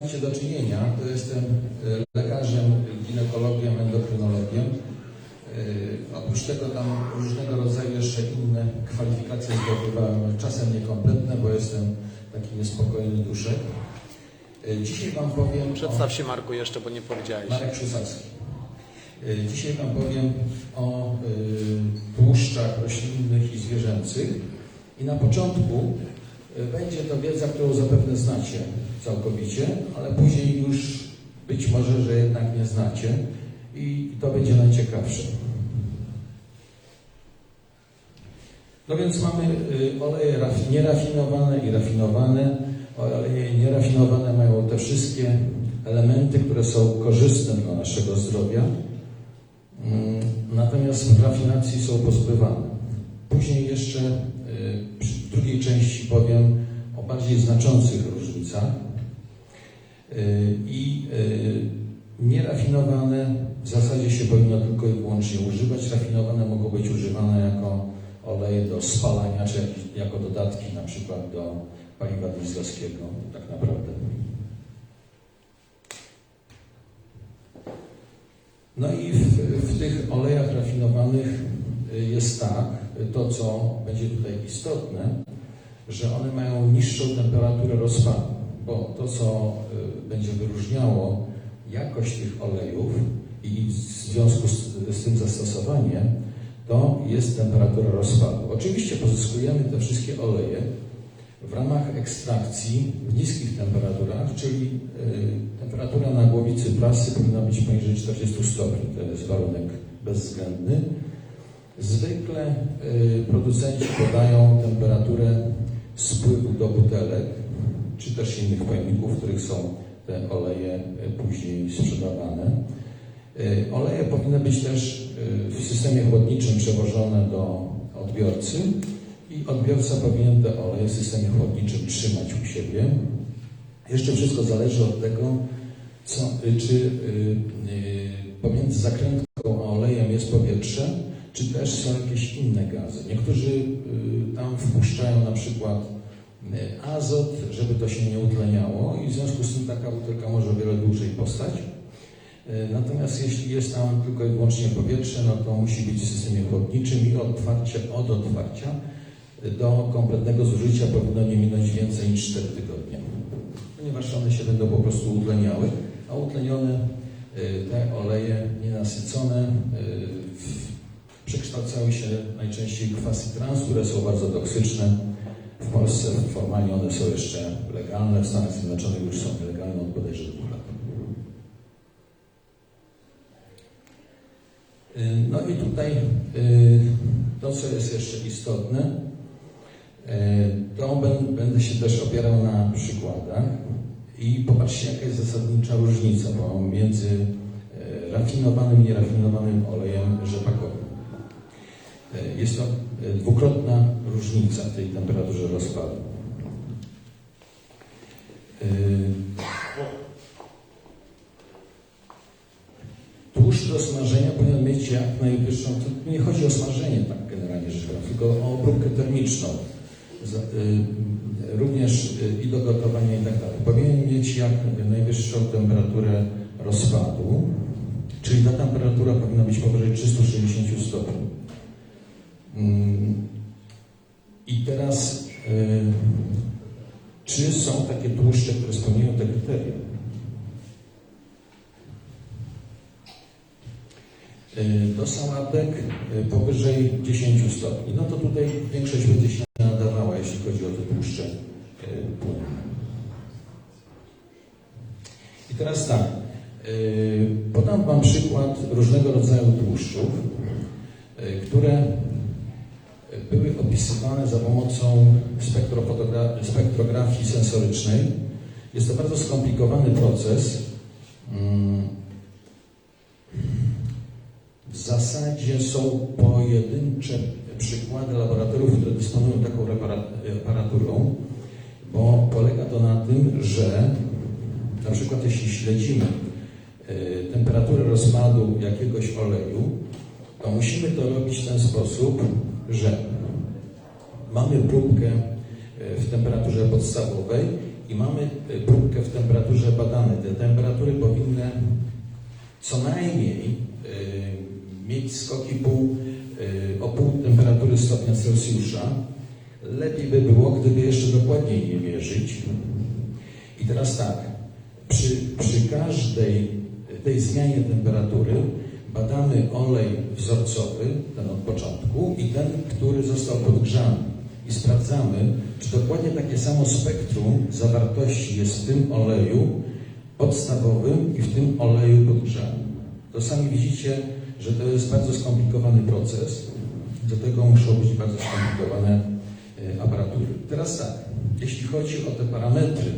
macie do czynienia, to jestem e, lekarzem, ginekologiem, endokrynologiem. E, Oprócz tego tam różnego rodzaju jeszcze inne kwalifikacje zdobywałem, czasem niekompletne, bo jestem taki niespokojny duszek. E, Dzisiaj Wam powiem Przedstaw się Marku jeszcze, bo nie powiedziałeś. Marek Szusacki. Dzisiaj Wam powiem o tłuszczach roślinnych i zwierzęcych. I na początku będzie to wiedza, którą zapewne znacie całkowicie, ale później już być może, że jednak nie znacie i to będzie najciekawsze. No więc mamy y, oleje raf- nierafinowane i rafinowane. Oleje nierafinowane mają te wszystkie elementy, które są korzystne dla naszego zdrowia, Mm, natomiast w rafinacji są pozbywane. Później jeszcze y, przy- drugiej części powiem o bardziej znaczących różnicach. Y, I y, nierafinowane w zasadzie się powinno tylko i wyłącznie używać. Rafinowane mogą być używane jako oleje do spalania, czy jako dodatki na przykład do paliwa dieslowskiego, tak naprawdę. No i w, w tych olejach rafinowanych y, jest tak, to co będzie tutaj istotne, że one mają niższą temperaturę rozpadu, bo to co y, będzie wyróżniało jakość tych olejów i w związku z, z tym zastosowanie, to jest temperatura rozpadu. Oczywiście pozyskujemy te wszystkie oleje w ramach ekstrakcji w niskich temperaturach, czyli y, temperatura na głowicy prasy powinna być poniżej 40 stopni. To jest warunek bezwzględny. Zwykle y, producenci podają temperaturę spływu do butelek, czy też innych pojemników, w których są te oleje y, później sprzedawane. Y, Oleje powinny być też w systemie chłodniczym przewożone do odbiorcy i odbiorca powinien te oleje w systemie chłodniczym trzymać u siebie. Jeszcze wszystko zależy od tego, co, czy pomiędzy zakrętką a olejem jest powietrze, czy też są jakieś inne gazy. Niektórzy y, tam wpuszczają na przykład y, azot, żeby to się nie utleniało i w związku z tym taka butelka może wiele dłużej postać. Y, Natomiast jeśli jest tam tylko i wyłącznie powietrze, no to musi być w systemie chłodniczym i otwarcie, od otwarcia do kompletnego zużycia powinno nie minąć więcej niż 4 tygodnie. Ponieważ one się będą po prostu utleniały, a utlenione te oleje nienasycone przekształcały się najczęściej kwasy trans, które są bardzo toksyczne. W Polsce formalnie one są jeszcze legalne, w Stanach Zjednoczonych już są nielegalne od bodajże dwóch lat. No i tutaj y, to, co jest jeszcze istotne, y, to będę się też opierał na przykładach i popatrzcie, jaka jest zasadnicza różnica pomiędzy y, rafinowanym i nierafinowanym olejem Jest to y, dwukrotna różnica w tej temperaturze rozpadu. Y, Tłuszcz do smażenia powinien mieć jak najwyższą, to nie chodzi o smażenie tak generalnie rzecz biorąc, tylko o obróbkę termiczną. Y, również i do gotowania i tak dalej. Powinien mieć jak najwyższą temperaturę rozpadu, czyli ta temperatura powinna być powyżej 360 stopni. I teraz, y, czy są takie tłuszcze, które spełniają te kryteria? Y, do sałatek y, powyżej 10 stopni. No to tutaj większość będzie się nadawała, jeśli chodzi o te tłuszcze płynne. I teraz tak, podam Wam przykład różnego rodzaju tłuszczów, które pomocą spektrografii sensorycznej. Jest to bardzo skomplikowany proces. Mm, w zasadzie są pojedyncze przykłady laboratoriów, które dysponują taką aparaturą, bo polega to na tym, że na przykład jeśli śledzimy e, temperaturę rozpadu jakiegoś oleju, to musimy to robić w ten sposób, że mamy próbkę e, w temperaturze podstawowej i mamy y, próbkę w temperaturze badanej. Te temperatury powinny co najmniej y, mieć skoki pół, o pół temperatury stopnia Celsjusza. Lepiej by było, gdyby jeszcze dokładniej je mierzyć. I teraz tak, przy, przy każdej tej zmianie temperatury badamy olej wzorcowy, ten od początku, i ten, który został podgrzany. I sprawdzamy, czy dokładnie takie samo spektrum zawartości jest w tym oleju podstawowym i w tym oleju podgrzanym. To sami widzicie, że to jest bardzo skomplikowany proces. Do tego muszą być bardzo skomplikowane e, aparatury. Teraz tak, jeśli chodzi o te parametry,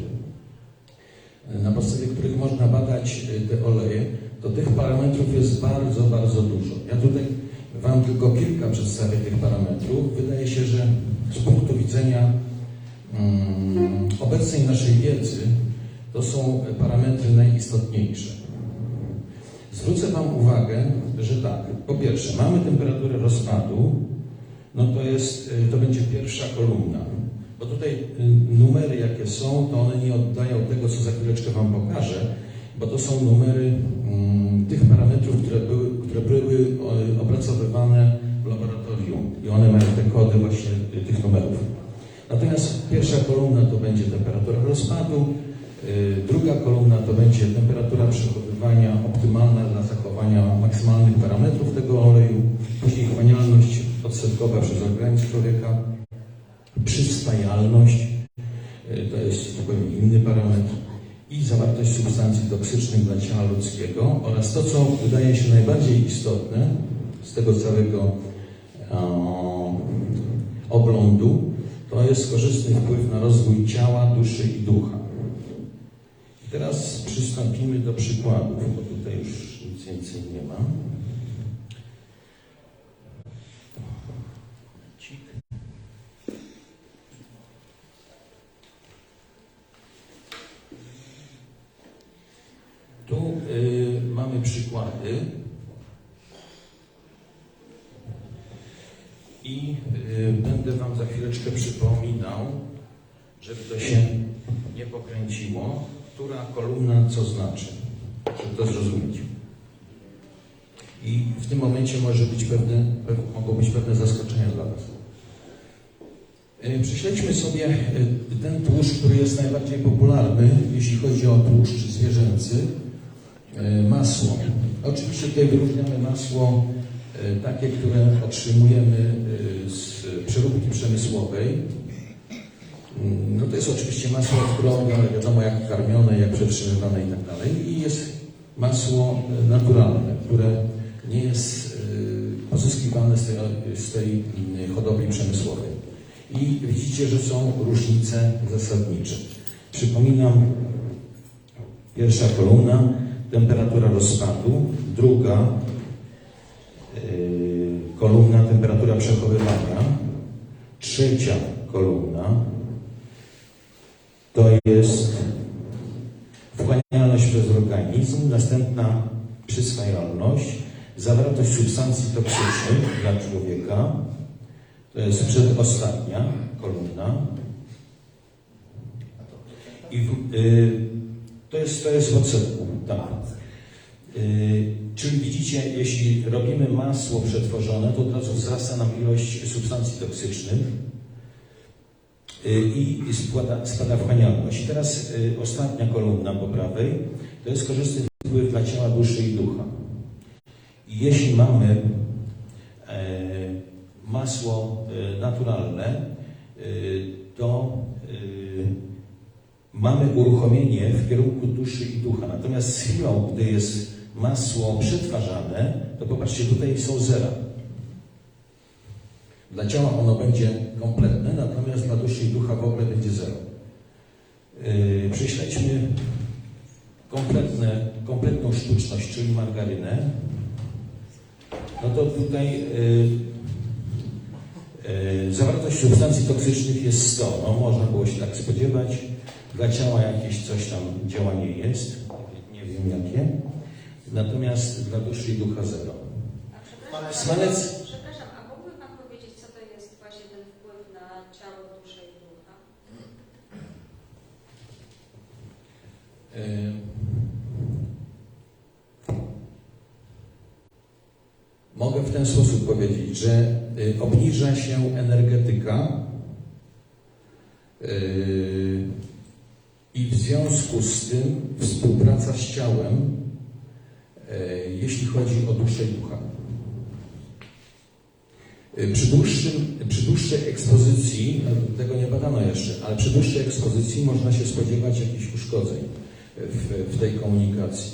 e, na podstawie których można badać e, te oleje, to tych parametrów jest bardzo, bardzo dużo. Ja tutaj Wam tylko kilka przedstawię tych parametrów. Wydaje się, że z punktu widzenia mm, obecnej naszej wiedzy to są parametry najistotniejsze. Zwrócę Wam uwagę, że tak, po pierwsze, mamy temperaturę rozpadu, no to jest, y, to będzie pierwsza kolumna. Bo tutaj y, numery, jakie są, to one nie oddają tego, co za chwileczkę Wam pokażę, bo to są numery mm, tych parametrów, które były, które były o, opracowywane w laboratorium i one mają te kody właśnie y, tych numerów. Natomiast pierwsza kolumna to będzie temperatura rozpadu, y, druga kolumna to będzie temperatura przechowywania optymalna dla zachowania maksymalnych parametrów tego oleju, później chłanialność odsetkowa przez organizm człowieka, przyswajalność, to jest zupełnie inny parametr, i zawartość substancji toksycznych dla ciała ludzkiego oraz to, co wydaje się najbardziej istotne z tego całego e, oglądu, to jest korzystny wpływ na rozwój ciała, duszy i ducha. I teraz przystąpimy do przykładów, bo tutaj już nic więcej nie ma. Cik. Tu y, mamy przykłady i y, będę Wam za chwileczkę przypominał, żeby to się nie pokręciło, która kolumna co znaczy, żeby to zrozumieć. I w tym momencie może być pewne, pe, mogą być pewne zaskoczenia dla Was. Y, Prześledźmy sobie ten tłuszcz, który jest najbardziej popularny, jeśli chodzi o tłuszcz zwierzęcy, masło. Oczywiście tutaj wyróżniamy masło y, takie, które otrzymujemy y, z przeróbki przemysłowej. Mm, No to jest oczywiście masło zdrowe, ale wiadomo jak karmione, jak przetrzymywane i tak dalej. I jest masło naturalne, które nie jest pozyskiwane z tej, z tej y, hodowli przemysłowej. I widzicie, że są różnice zasadnicze. Przypominam, pierwsza kolumna, temperatura rozpadu, druga yy, kolumna, temperatura przechowywania, trzecia kolumna to jest wchłanialność przez organizm, następna przyswajalność, zawartość substancji toksycznych dla człowieka, to jest przedostatnia kolumna. I w, y, to, jest, to jest w tak. Y, czyli widzicie, jeśli robimy masło przetworzone, to od razu wzrasta nam ilość substancji toksycznych y, i spada, spada wchłanialność. I teraz y, ostatnia kolumna po prawej, to jest korzystny wpływ dla ciała, duszy i ducha. I jeśli mamy e, masło e, naturalne, e, to mamy uruchomienie w kierunku duszy i ducha. Natomiast z chwilą, gdy jest masło przetwarzane, to popatrzcie, tutaj są zera. Dla ciała ono będzie kompletne, natomiast dla duszy i ducha w ogóle będzie zero. Yy, prześledźmy kompletne, kompletną sztuczność, czyli margarynę. No to tutaj yy, yy, zawartość substancji toksycznych jest 100. No, można było się tak spodziewać. Dla ciała jakieś coś tam działanie jest, nie wiem jakie. Natomiast dla duszy i ducha zero. A Smalec, Przepraszam, a mógłby Pan powiedzieć, co to jest właśnie ten wpływ na ciało, duszę i ducha? Mogę w ten sposób powiedzieć, że y, obniża się energetyka y, i w związku z tym współpraca z ciałem, y, jeśli chodzi o duszę i ducha. Y, Przy, dłuższym, przy dłuższej ekspozycji, no, tego nie badano jeszcze, ale przy dłuższej ekspozycji można się spodziewać jakichś uszkodzeń w, w tej komunikacji.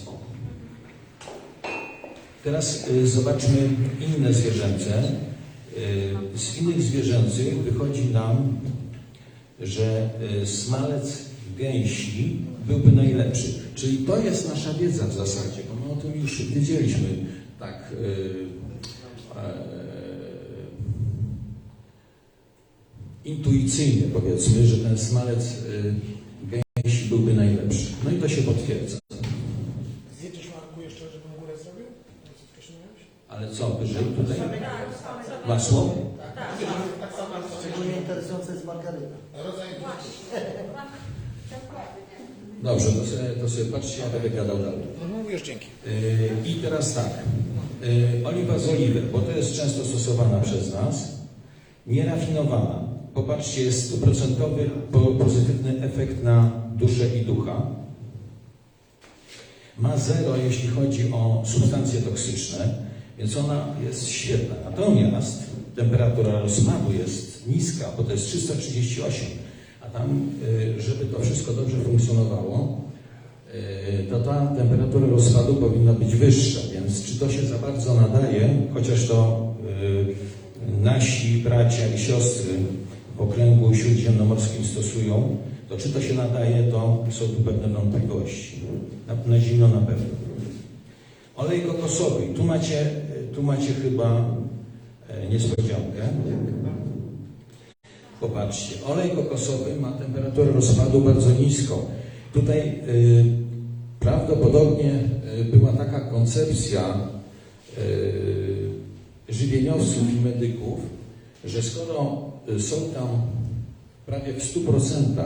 Teraz y, zobaczmy inne zwierzęce. Z innych zwierzęcych wychodzi nam, że smalec gęsi byłby najlepszy. Czyli to jest nasza wiedza w zasadzie, bo my o tym już wiedzieliśmy tak y, e, intuicyjnie powiedzmy, że ten smalec y, gęsi byłby najlepszy. No i to się potwierdza. Zjedziesz Marku jeszcze, żebym górę zrobił? Ale co, wyżej tutaj? Tak, Masło? tak. Tak samo Szczególnie interesująca jest margaryna. rodzaj Właśnie. Dobrze, to sobie, to sobie patrzcie, ja będę gadał dalej. No już dzięki. Yy, I teraz tak. Oliwa z oliwy, bo to jest często stosowana przez nas. Nierafinowana. Popatrzcie, jest stuprocentowy po, pozytywny efekt na duszę i ducha. Ma zero, jeśli chodzi o substancje toksyczne, więc ona jest świetna. Natomiast temperatura rozpadu jest niska, bo to jest 338, a tam, yy, żeby to wszystko dobrze funkcjonowało, Yy, to ta temperatura rozpadu powinna być wyższa, więc czy to się za bardzo nadaje, chociaż to yy, nasi bracia i siostry w okręgu śródziemnomorskim stosują, to czy to się nadaje, to są tu pewne wątpliwości. Na, na zimno na pewno. Olej kokosowy. Tu macie, tu macie chyba niespodziankę. Popatrzcie, olej kokosowy ma temperaturę rozpadu bardzo niską. Tutaj y, prawdopodobnie y, była taka koncepcja y, żywieniowców i medyków, że skoro y, są tam prawie w 100%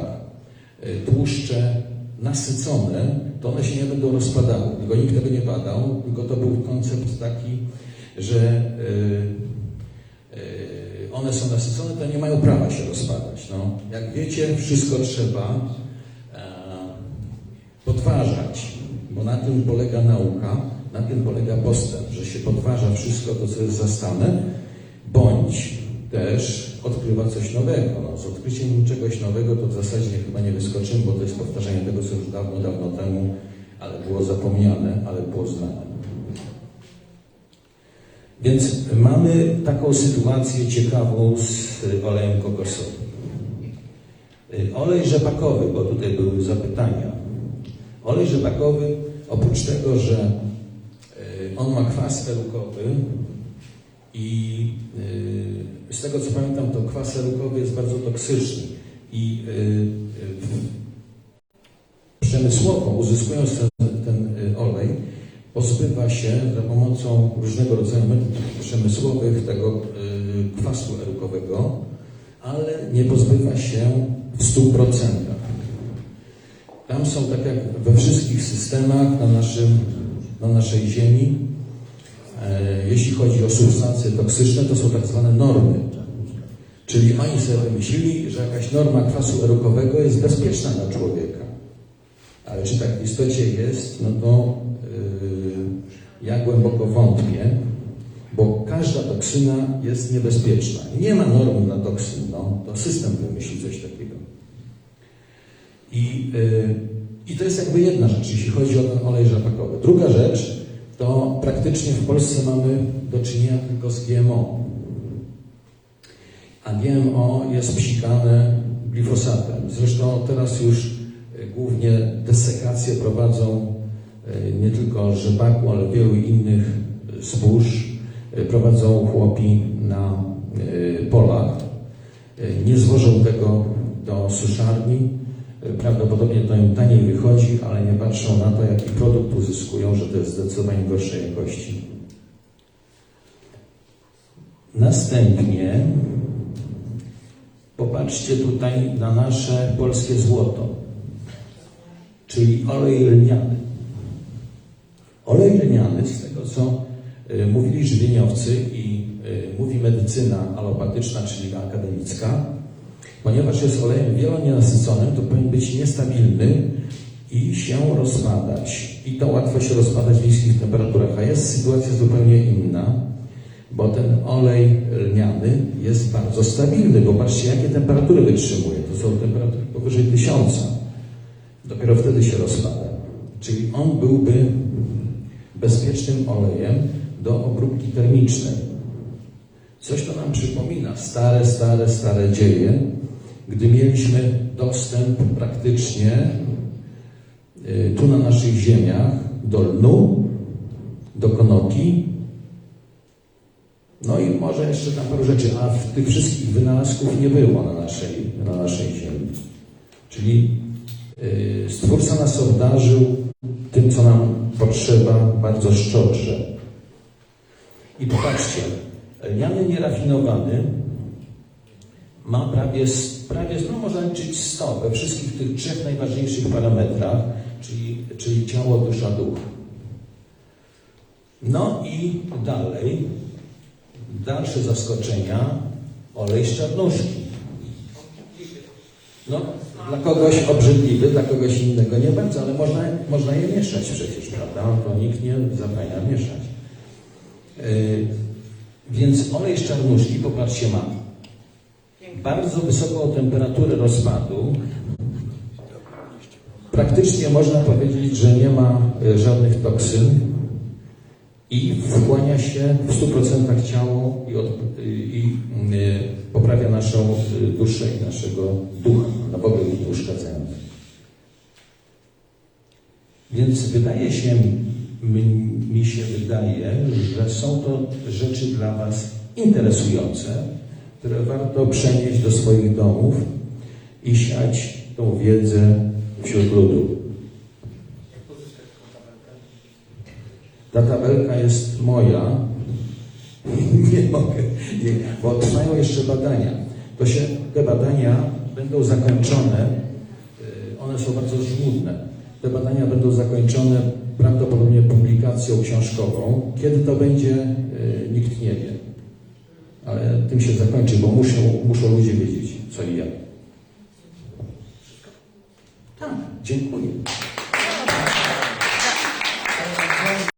y, tłuszcze nasycone, to one się nie będą rozpadały. Tylko nikt tego nie badał, tylko to był koncept taki, że y, one są nasycone, to nie mają prawa się rozpadać. No, jak wiecie, wszystko trzeba e, podważać, bo na tym polega nauka, na tym polega postęp, że się podważa wszystko to, co jest zastane, bądź też odkrywa coś nowego. No, z odkryciem czegoś nowego to w zasadzie chyba nie wyskoczymy, bo to jest powtarzanie tego, co już dawno, dawno temu, ale było zapomniane, ale było znane. Więc mamy taką sytuację ciekawą z y, olejem kokosowym. Y, Olej rzepakowy, bo tutaj były zapytania. Olej rzepakowy, oprócz tego, że y, on ma kwas erukowy i z tego co pamiętam, to kwas erukowy jest bardzo toksyczny i przemysłowo uzyskując ten, pozbywa się za pomocą różnego rodzaju metod przemysłowych tego y, kwasu erukowego, ale nie pozbywa się w 100%. Tam są, tak jak we wszystkich systemach na, naszym, na naszej Ziemi, e, jeśli chodzi o substancje toksyczne, to są tak zwane normy. Czyli oni sobie wymyślili, że jakaś norma kwasu erukowego jest bezpieczna dla człowieka. Ale czy tak w istocie jest, no to ja głęboko wątpię, bo każda toksyna jest niebezpieczna. Nie ma norm na toksyn, no, to system wymyśli coś takiego. I, yy, I to jest jakby jedna rzecz, jeśli chodzi o ten olej rzepakowy. Druga rzecz, to praktycznie w Polsce mamy do czynienia tylko z GMO. A GMO jest psikane glifosatem. Zresztą teraz już y, głównie desekacje prowadzą nie tylko rzepaku, ale wielu innych zbóż. Y, Prowadzą chłopi na y, polach. Nie zwożą tego do suszarni. Prawdopodobnie to im taniej wychodzi, ale nie patrzą na to, jaki produkt uzyskują, że to jest zdecydowanie gorszej jakości. Następnie popatrzcie tutaj na nasze polskie złoto, czyli olej lniany. Olej z tego co y, mówili żywieniowcy i y, mówi medycyna alopatyczna, czyli akademicka, ponieważ jest olejem wielonienasyconym, to powinien być niestabilny i się rozpadać. I to łatwo się rozpadać w niskich temperaturach, a jest sytuacja zupełnie inna, bo ten olej lniany jest bardzo stabilny, bo patrzcie, jakie temperatury wytrzymuje. To są temperatury powyżej tysiąca. Dopiero wtedy się rozpada. Czyli on byłby bezpiecznym olejem do obróbki termicznej. Coś to nam przypomina stare, stare, stare dzieje, gdy mieliśmy dostęp praktycznie y, tu na naszych ziemiach do lnu, do konopi, no i może jeszcze tam paru rzeczy, a tych wszystkich wynalazków nie było na naszej, na naszej ziemi. Czyli y, Stwórca nas obdarzył tym, co nam potrzeba, bardzo szczodrze. I popatrzcie, lniany nierafinowany ma prawie, prawie no można liczyć 100 we wszystkich tych trzech najważniejszych parametrach, czyli, czyli ciało, dusza, duch. No i dalej, dalsze zaskoczenia, olej z. No, dla kogoś obrzydliwy, dla kogoś innego nie bardzo, ale można, można je mieszać przecież, prawda? To nikt nie zabrania mieszać. Yy, więc olej z czarnuszki, popatrzcie, ma bardzo wysoką temperaturę rozpadu. Praktycznie można powiedzieć, że nie ma e, żadnych toksyn i wchłania się w 100% ciało i, od, i y, poprawia naszą y, duszę i naszego ducha, ogóle ich nie. Więc wydaje się, mi, mi się wydaje, że są to rzeczy dla Was interesujące, które warto przenieść do swoich domów i siać tą wiedzę wśród ludu. Ta tabelka jest moja. Nie mogę, nie, bo trwają jeszcze badania. To się, te badania będą zakończone, y, one są bardzo żmudne. Te badania będą zakończone prawdopodobnie publikacją książkową. Kiedy to będzie, y, nikt nie wie. Ale tym się zakończy, bo muszą, muszą ludzie wiedzieć, co i jak. Tak, dziękuję.